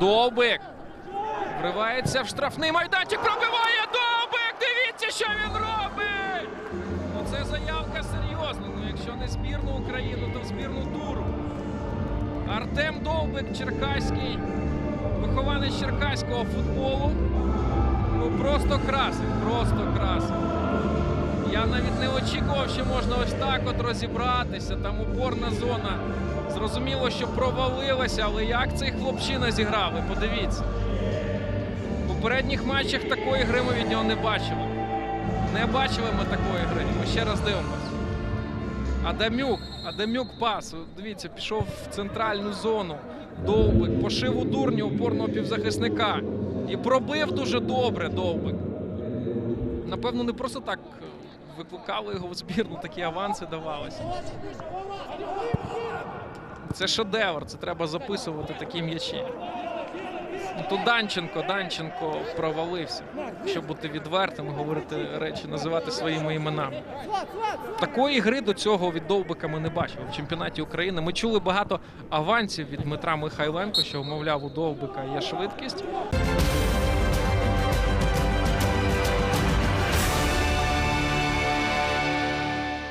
Довбик. Вривається в штрафний майданчик. Пробиває Довбик. Дивіться, що він робить. Ну, це заявка серйозна. Ну, якщо не збірну Україну, то в збірну туру. Артем Довбик, Черкаський. Вихованець черкаського футболу. Ну просто красень, просто красень. Я навіть не очікував, що можна ось так от розібратися. Там упорна зона. Зрозуміло, що провалилася, але як цей хлопчина зіграв, ви подивіться. В попередніх матчах такої гри ми від нього не бачили. Не бачили ми такої гри. Ми ще раз дивимося. Адамюк, Адамюк пас. Дивіться, пішов в центральну зону. Довбик, пошив у дурню опорного півзахисника. І пробив дуже добре Довбик. Напевно, не просто так викликали його в збірну, такі аванси давалися. Це шедевр, це треба записувати такі м'ячі. Ну, Тут Данченко, Данченко провалився. Щоб бути відвертим, говорити речі, називати своїми іменами. Такої гри до цього від Довбика ми не бачили в чемпіонаті України. Ми чули багато авансів від Дмитра Михайленко, що, мовляв, у Довбика є швидкість.